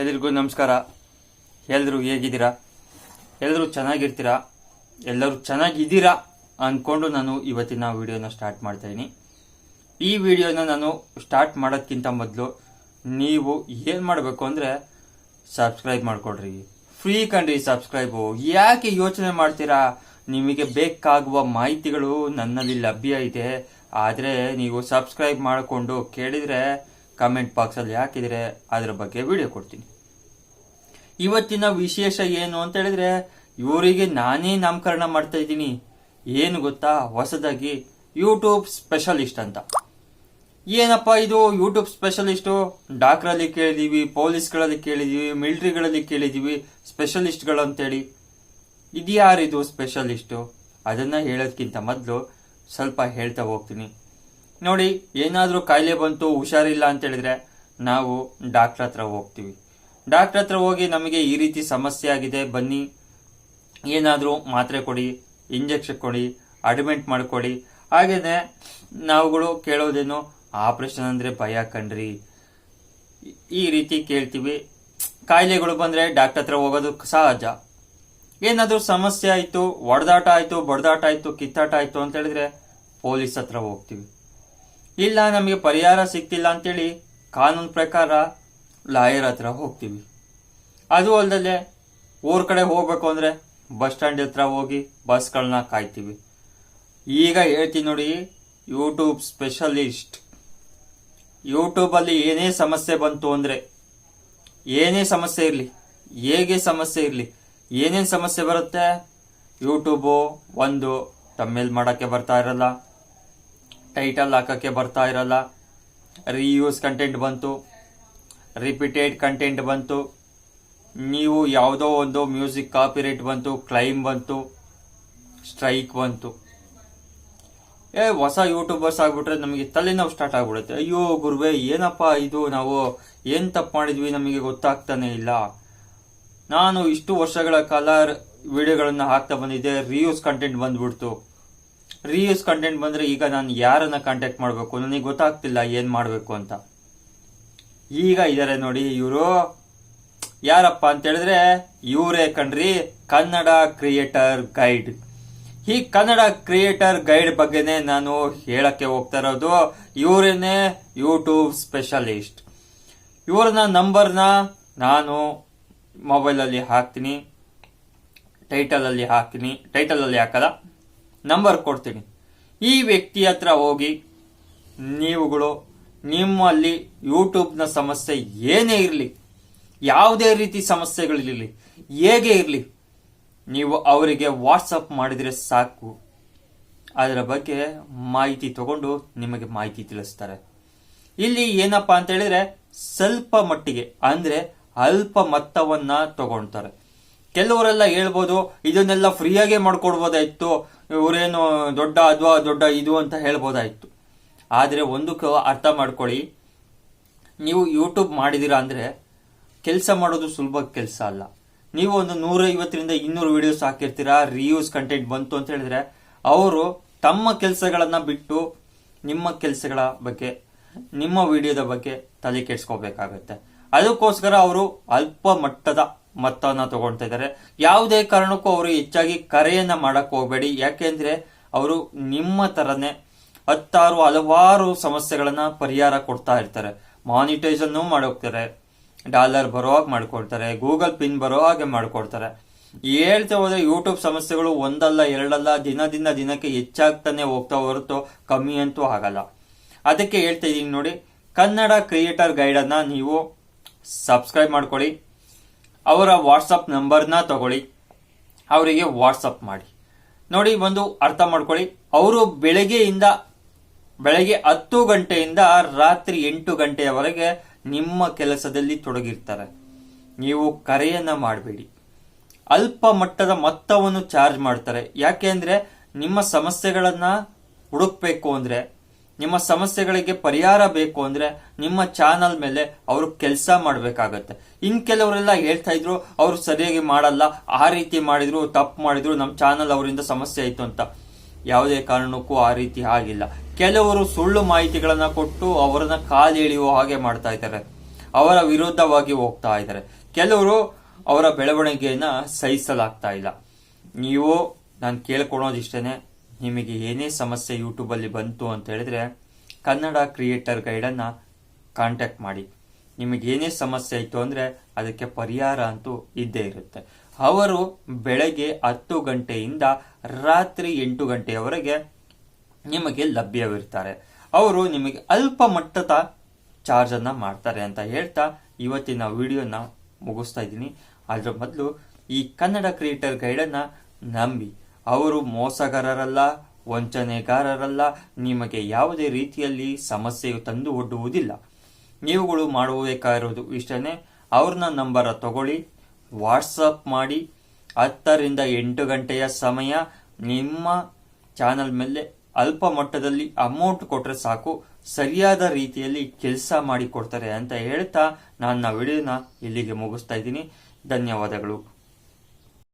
ಎಲ್ರಿಗೂ ನಮಸ್ಕಾರ. ಎಲ್ಲರೂ ಹೇಗಿದ್ದೀರಾ? ಎಲ್ಲರೂ ಚೆನ್ನಾಗಿರ್ತೀರಾ? ಎಲ್ಲರೂ ಚೆನ್ನಾಗಿದ್ದೀರಾ ಅಂದ್ಕೊಂಡು ನಾನು ಇವತ್ತಿನ ವಿಡಿಯೋನ ಸ್ಟಾರ್ಟ್ ಮಾಡ್ತಾ ಇದ್ದೀನಿ ಈ ವಿಡಿಯೋನ ನಾನು ಸ್ಟಾರ್ಟ್ ಮಾಡೋದಕ್ಕಿಂತ ಮೊದಲು ನೀವು ಏನು ಮಾಡಬೇಕು ಅಂದರೆ ಸಬ್ಸ್ಕ್ರೈಬ್ ಮಾಡಿಕೊಡ್ರಿ ಫ್ರೀ ಕಣ್ರಿ ಸಬ್ಸ್ಕ್ರೈಬು. ಯಾಕೆ ಯೋಚನೆ ಮಾಡ್ತೀರಾ? ನಿಮಗೆ ಬೇಕಾಗುವ ಮಾಹಿತಿಗಳು ನನ್ನಲ್ಲಿ ಲಭ್ಯ ಇದೆ ಆದರೆ ನೀವು ಸಬ್ಸ್ಕ್ರೈಬ್ ಮಾಡಿಕೊಂಡು ಕೇಳಿದರೆ ಕಮೆಂಟ್ ಬಾಕ್ಸಲ್ಲಿ ಹಾಕಿದರೆ ಅದರ ಬಗ್ಗೆ ವಿಡಿಯೋ ಕೊಡ್ತೀನಿ. ಇವತ್ತಿನ ವಿಶೇಷ ಏನು ಅಂತ ಹೇಳಿದ್ರೆ, ಇವರಿಗೆ ನಾನೇ ನಾಮಕರಣ ಮಾಡ್ತಾ ಇದ್ದೀನಿ. ಏನು ಗೊತ್ತಾ? ಹೊಸದಾಗಿ ಯೂಟ್ಯೂಬ್ ಸ್ಪೆಷಲಿಸ್ಟ್ ಅಂತ. ಏನಪ್ಪ ಇದು ಯೂಟ್ಯೂಬ್ ಸ್ಪೆಷಲಿಸ್ಟು ಡಾಕ್ಟ್ರಲ್ಲಿ ಕೇಳಿದ್ದೀವಿ ಪೊಲೀಸ್ಗಳಲ್ಲಿ ಕೇಳಿದ್ದೀವಿ ಮಿಲ್ಟ್ರಿಗಳಲ್ಲಿ ಕೇಳಿದ್ದೀವಿ ಸ್ಪೆಷಲಿಸ್ಟ್ಗಳು ಅಂತೇಳಿ. ಇದು ಯಾರಿದು ಸ್ಪೆಷಲಿಸ್ಟು ಅದನ್ನು ಹೇಳೋದಕ್ಕಿಂತ ಮೊದಲು ಸ್ವಲ್ಪ ಹೇಳ್ತಾ ಹೋಗ್ತೀನಿ. ನೋಡಿ, ಏನಾದರೂ ಕಾಯಿಲೆ ಬಂತು, ಹುಷಾರಿಲ್ಲ ಅಂತ ಹೇಳಿದ್ರೆ ನಾವು ಡಾಕ್ಟ್ರ್ ಹತ್ರ ಹೋಗ್ತೀವಿ. ಡಾಕ್ಟ್ರ್ ಹತ್ರ ಹೋಗಿ ನಮಗೆ ಈ ರೀತಿ ಸಮಸ್ಯೆ ಆಗಿದೆ, ಬನ್ನಿ, ಏನಾದರೂ ಮಾತ್ರೆ ಕೊಡಿ, ಇಂಜೆಕ್ಷನ್ ಕೊಡಿ, ಅಡ್ಮಿಟ್ ಮಾಡಿಕೊಡಿ. ಹಾಗೇನೆ ನಾವುಗಳು ಕೇಳೋದೇನು, ಆಪರೇಷನ್ ಅಂದರೆ ಭಯ ಕಣ್ರಿ. ಈ ರೀತಿ ಕೇಳ್ತೀವಿ. ಕಾಯಿಲೆಗಳು ಬಂದರೆ ಡಾಕ್ಟರ್ ಹತ್ರ ಹೋಗೋದು ಸಹಜ. ಏನಾದರೂ ಸಮಸ್ಯೆ ಆಯಿತು, ಒಡೆದಾಟ ಆಯಿತು, ಬಡದಾಟ ಆಯಿತು, ಕಿತ್ತಾಟ ಆಯಿತು ಅಂತ ಹೇಳಿದ್ರೆ ಪೊಲೀಸ್ ಹತ್ರ ಹೋಗ್ತೀವಿ. ಇಲ್ಲ, ನಮಗೆ ಪರಿಹಾರ ಸಿಗ್ತಿಲ್ಲ ಅಂತೇಳಿ ಕಾನೂನು ಪ್ರಕಾರ ಲಾಯರ್ ಹತ್ರ ಹೋಗ್ತೀವಿ. ಅದು ಅಲ್ಲದೆ ಊರ ಕಡೆ ಹೋಗ್ಬೇಕು ಅಂದ್ರೆ ಬಸ್ ಸ್ಟ್ಯಾಂಡ್ ಹತ್ರ ಹೋಗಿ ಬಸ್ಗಳನ್ನ ಕಾಯ್ತೀವಿ. ಈಗ ಹೇಳ್ತೀನಿ ನೋಡಿ ಯೂಟ್ಯೂಬ್ ಸ್ಪೆಷಲಿಸ್ಟ್ ಯೂಟ್ಯೂಬಲ್ಲಿ ಏನೇ ಸಮಸ್ಯೆ ಬಂತು ಅಂದ್ರೆ, ಏನೇ ಸಮಸ್ಯೆ ಇರಲಿ, ಹೇಗೆ ಸಮಸ್ಯೆ ಇರಲಿ, ಏನೇನು ಸಮಸ್ಯೆ ಬರುತ್ತೆ ಯೂಟ್ಯೂಬು ಒಂದು ತಮ್ಮೇಲ್ ಮಾಡೋಕ್ಕೆ ಬರ್ತಾ ಇರಲ್ಲ. ಟೈಟಲ್ ಹಾಕೋಕ್ಕೆ ಬರ್ತಾ ಇರಲ್ಲ. ರೀಯೂಸ್ ಕಂಟೆಂಟ್ ಬಂತು. ರಿಪೀಟೆಡ್ ಕಂಟೆಂಟ್ ಬಂತು. ನೀವು ಯಾವುದೋ ಒಂದು ಮ್ಯೂಸಿಕ್ ಕಾಪಿರೈಟ್ ಬಂತು ಕ್ಲೈಮ್ ಬಂತು ಸ್ಟ್ರೈಕ್ ಬಂತು. ಏ, ಹೊಸ ಯೂಟ್ಯೂಬರ್ಸ್ ಆಗಿಬಿಟ್ರೆ ನಮಗೆ ತಲೆನೋವು ಸ್ಟಾರ್ಟ್ ಆಗ್ಬಿಡುತ್ತೆ. ಅಯ್ಯೋ ಗುರುವೆ, ಏನಪ್ಪ ಇದು ನಾವು ಏನು ತಪ್ಪು ಮಾಡಿದ್ವಿ ನಮಗೆ ಗೊತ್ತಾಗ್ತಾನೆ ಇಲ್ಲ. ನಾನು ಇಷ್ಟು ವರ್ಷಗಳ ಕಾಲ ವಿಡಿಯೋಗಳನ್ನು ಹಾಕ್ತಾ ಬಂದಿದ್ದೆ ರಿಯೂಸ್ ಕಂಟೆಂಟ್ ಬಂದ್ಬಿಡ್ತು. ರೀಯೂಸ್ ಕಂಟೆಂಟ್ ಬಂದ್ರೆ ಈಗ ನಾನು ಯಾರನ್ನ ಕಾಂಟ್ಯಾಕ್ಟ್ ಮಾಡಬೇಕು? ನನಗೆ ಗೊತ್ತಾಗ್ತಿಲ್ಲ ಏನ್ ಮಾಡಬೇಕು ಅಂತ. ಈಗ ಇದಾರೆ ನೋಡಿ ಇವರು. ಯಾರಪ್ಪ ಅಂತ ಹೇಳಿದ್ರೆ ಇವರೇ ಕಣ್ರಿ, ಕನ್ನಡ ಕ್ರಿಯೇಟರ್ ಗೈಡ್ ಈ ಕನ್ನಡ ಕ್ರಿಯೇಟರ್ ಗೈಡ್ ಬಗ್ಗೆನೇ ನಾನು ಹೇಳಕ್ಕೆ ಹೋಗ್ತಾ ಇರೋದು, ಇವರೇನೆ ಯೂಟ್ಯೂಬ್ ಸ್ಪೆಷಲಿಸ್ಟ್ ಇವ್ರನ್ನ ನಂಬರ್ನ ನಾನು ಮೊಬೈಲಲ್ಲಿ ಹಾಕ್ತೀನಿ ಟೈಟಲಲ್ಲಿ ಹಾಕ್ತೀನಿ ಟೈಟಲಲ್ಲಿ ಹಾಕಲ್ಲ. ನಂಬರ್ ಕೊಡ್ತೀನಿ. ಈ ವ್ಯಕ್ತಿ ಹತ್ರ ಹೋಗಿ ನೀವುಗಳು ನಿಮ್ಮಲ್ಲಿ ಯೂಟ್ಯೂಬ್ನ ಸಮಸ್ಯೆ ಏನೇ ಇರಲಿ, ಯಾವುದೇ ರೀತಿ ಸಮಸ್ಯೆಗಳಿರಲಿ, ಹೇಗೆ ಇರಲಿ, ನೀವು ಅವರಿಗೆ ವಾಟ್ಸಪ್ ಮಾಡಿದರೆ ಸಾಕು. ಅದರ ಬಗ್ಗೆ ಮಾಹಿತಿ ತಗೊಂಡು ನಿಮಗೆ ಮಾಹಿತಿ ತಿಳಿಸ್ತಾರೆ. ಇಲ್ಲಿ ಏನಪ್ಪಾ ಅಂತ ಹೇಳಿದ್ರೆ ಸ್ವಲ್ಪ ಮಟ್ಟಿಗೆ, ಅಂದ್ರೆ ಅಲ್ಪ ಮೊತ್ತವನ್ನು ತಗೊಳ್ತಾರೆ ಕೆಲವರೆಲ್ಲ ಹೇಳ್ಬೋದು, ಇದನ್ನೆಲ್ಲ ಫ್ರೀಯಾಗೆ ಮಾಡ್ಕೊಡ್ಬೋದಾಯ್ತು, ಇವರೇನು ದೊಡ್ಡ ಅದ್ವಾ, ದೊಡ್ಡ ಇದು ಅಂತ ಹೇಳ್ಬೋದಾಯ್ತು. ಆದರೆ ಒಂದಕ್ಕೆ ಅರ್ಥ ಮಾಡ್ಕೊಳ್ಳಿ, ನೀವು ಯೂಟ್ಯೂಬ್ ಮಾಡಿದ್ದೀರಾ ಅಂದರೆ ಕೆಲಸ ಮಾಡೋದು ಸುಲಭ ಕೆಲಸ ಅಲ್ಲ. ನೀವು ಒಂದು ನೂರೈವತ್ತರಿಂದ ಇನ್ನೂರು ವಿಡಿಯೋಸ್ ಹಾಕಿರ್ತೀರಾ ರಿಯೂಸ್ ಕಂಟೆಂಟ್ ಬಂತು ಅಂತ ಹೇಳಿದ್ರೆ, ಅವರು ತಮ್ಮ ಕೆಲಸಗಳನ್ನು ಬಿಟ್ಟು ನಿಮ್ಮ ಕೆಲಸಗಳ ಬಗ್ಗೆ, ನಿಮ್ಮ ವಿಡಿಯೋದ ಬಗ್ಗೆ ತಲೆ ಕೆಡ್ಸ್ಕೋಬೇಕಾಗತ್ತೆ. ಅದಕ್ಕೋಸ್ಕರ ಅವರು ಅಲ್ಪ ಮಟ್ಟದ ಮೊತ್ತವನ್ನ ತಗೊಳ್ತಾ ಇದ್ದಾರೆ. ಯಾವುದೇ ಕಾರಣಕ್ಕೂ ಅವರು ಹೆಚ್ಚಾಗಿ ಕರೆಯನ್ನ ಮಾಡಕ್ ಹೋಗಬೇಡಿ. ಯಾಕೆಂದ್ರೆ ಅವರು ನಿಮ್ಮ ತರನೇ ಹತ್ತಾರು ಹಲವಾರು ಸಮಸ್ಯೆಗಳನ್ನ ಪರಿಹಾರ ಕೊಡ್ತಾ ಇರ್ತಾರೆ. ಮಾನಿಟೈಸನ್ನು ಮಾಡೋಗ್ತಾರೆ ಡಾಲರ್ ಬರೋ ಹಾಗೆ ಮಾಡ್ಕೊಡ್ತಾರೆ ಗೂಗಲ್ ಪಿನ್ ಬರೋ ಹಾಗೆ ಮಾಡ್ಕೊಡ್ತಾರೆ ಹೇಳ್ತಾ ಹೋದ್ರೆ ಯೂಟ್ಯೂಬ್ ಸಮಸ್ಯೆಗಳು ಒಂದಲ್ಲ, ಎರಡಲ್ಲ ದಿನದಿಂದ ದಿನಕ್ಕೆ ಹೆಚ್ಚಾಗ್ತಾನೆ ಹೋಗ್ತಾ ಹೊರತು ಕಮ್ಮಿ ಅಂತೂ ಆಗಲ್ಲ. ಅದಕ್ಕೆ ಹೇಳ್ತಾ ಇದ್ದೀನಿ ನೋಡಿ, ಕನ್ನಡ ಕ್ರಿಯೇಟರ್ ಗೈಡನ್ನು ನೀವು ಸಬ್ಸ್ಕ್ರೈಬ್ ಮಾಡ್ಕೊಳ್ಳಿ. ಅವರ ವಾಟ್ಸಪ್ ನಂಬರ್ನ ತಗೊಳ್ಳಿ. ಅವರಿಗೆ ವಾಟ್ಸಪ್ ಮಾಡಿ. ನೋಡಿ, ಒಂದು ಅರ್ಥ ಮಾಡ್ಕೊಳ್ಳಿ. ಅವರು ಬೆಳಗ್ಗೆಯಿಂದ, ಬೆಳಗ್ಗೆ ಹತ್ತು ಗಂಟೆಯಿಂದ ರಾತ್ರಿ ಎಂಟು ಗಂಟೆಯವರೆಗೆ ನಿಮ್ಮ ಕೆಲಸದಲ್ಲಿ ತೊಡಗಿರ್ತಾರೆ. ನೀವು ಕರೆಯನ್ನ ಮಾಡಬೇಡಿ. ಅಲ್ಪ ಮಟ್ಟದ ಮೊತ್ತವನ್ನು ಚಾರ್ಜ್ ಮಾಡ್ತಾರೆ. ಯಾಕೆ ಅಂದ್ರೆ ನಿಮ್ಮ ಸಮಸ್ಯೆಗಳನ್ನ ಹುಡುಕ್ಬೇಕು ಅಂದ್ರೆ ನಿಮ್ಮ ಸಮಸ್ಯೆಗಳಿಗೆ ಪರಿಹಾರ ಬೇಕು ಅಂದ್ರೆ ನಿಮ್ಮ ಚಾನಲ್ ಮೇಲೆ ಅವರು ಕೆಲಸ ಮಾಡಬೇಕಾಗತ್ತೆ. ಇನ್ ಕೆಲವರೆಲ್ಲ ಹೇಳ್ತಾ ಇದ್ರು, ಅವರು ಸರಿಯಾಗಿ ಮಾಡಲ್ಲ, ಆ ರೀತಿ ಮಾಡಿದ್ರು, ತಪ್ಪು ಮಾಡಿದ್ರು ನಮ್ಮ ಚಾನಲ್ ಅವರಿಂದ ಸಮಸ್ಯೆ ಆಯ್ತು ಅಂತ. ಯಾವುದೇ ಕಾರಣಕ್ಕೂ ಆ ರೀತಿ ಆಗಿಲ್ಲ. ಕೆಲವರು ಸುಳ್ಳು ಮಾಹಿತಿಗಳನ್ನ ಕೊಟ್ಟು ಅವರನ್ನ ಕಾಲು ಎಳೆಯುವ ಹಾಗೆ ಮಾಡ್ತಾ ಇದ್ದಾರೆ. ಅವರ ವಿರುದ್ಧವಾಗಿ ಹೋಗ್ತಾ ಇದ್ದಾರೆ. ಕೆಲವರು ಅವರ ಬೆಳವಣಿಗೆಯನ್ನ ಸಹಿಸಲಾಗ್ತಾ ಇಲ್ಲ. ನೀವು, ನಾನು ಕೇಳ್ಕೊಳೋದಿಷ್ಟೇನೆ ನಿಮಗೆ ಏನೇ ಸಮಸ್ಯೆ ಯೂಟ್ಯೂಬಲ್ಲಿ ಬಂತು ಅಂತ ಹೇಳಿದ್ರೆ ಕನ್ನಡ ಕ್ರಿಯೇಟರ್ ಗೈಡನ್ನು ಕಾಂಟ್ಯಾಕ್ಟ್ ಮಾಡಿ. ನಿಮಗೆ ಏನೇ ಸಮಸ್ಯೆ ಇತ್ತು ಅಂದರೆ ಅದಕ್ಕೆ ಪರಿಹಾರ ಅಂತೂ ಇದ್ದೇ ಇರುತ್ತೆ. ಅವರು ಬೆಳಗ್ಗೆ ಹತ್ತು ಗಂಟೆಯಿಂದ ರಾತ್ರಿ ಎಂಟು ಗಂಟೆಯವರೆಗೆ ನಿಮಗೆ ಲಭ್ಯವಿರ್ತಾರೆ. ಅವರು ನಿಮಗೆ ಅಲ್ಪ ಮಟ್ಟದ ಚಾರ್ಜನ್ನು ಮಾಡ್ತಾರೆ ಅಂತ ಹೇಳ್ತಾ ಇವತ್ತಿನ ವಿಡಿಯೋನ ಮುಗಿಸ್ತಾ ಇದ್ದೀನಿ. ಅದರ ಮೊದಲು ಈ ಕನ್ನಡ ಕ್ರಿಯೇಟರ್ ಗೈಡನ್ನು ನಂಬಿ. ಅವರು ಮೋಸಗಾರರಲ್ಲ, ವಂಚನೆಗಾರರಲ್ಲ, ನಿಮಗೆ ಯಾವುದೇ ರೀತಿಯಲ್ಲಿ ಸಮಸ್ಯೆಯು ತಂದು ಒಡ್ಡುವುದಿಲ್ಲ. ನೀವುಗಳು ಮಾಡಬೇಕಾಗಿರೋದು ಇಷ್ಟನೇ. ಅವ್ರನ್ನ ನಂಬರ ತಗೊಳ್ಳಿ, ವಾಟ್ಸಪ್ ಮಾಡಿ. ಹತ್ತರಿಂದ ಎಂಟು ಗಂಟೆಯ ಸಮಯ ನಿಮ್ಮ ಚಾನಲ್ ಮೇಲೆ ಅಲ್ಪ ಮಟ್ಟದಲ್ಲಿ ಅಮೌಂಟ್ ಕೊಟ್ಟರೆ ಸಾಕು. ಸರಿಯಾದ ರೀತಿಯಲ್ಲಿ ಕೆಲಸ ಮಾಡಿಕೊಡ್ತಾರೆ ಅಂತ ಹೇಳ್ತಾ ನನ್ನ ವಿಡಿಯೋನ ಇಲ್ಲಿಗೆ ಮುಗಿಸ್ತಾ ಇದ್ದೀನಿ. ಧನ್ಯವಾದಗಳು.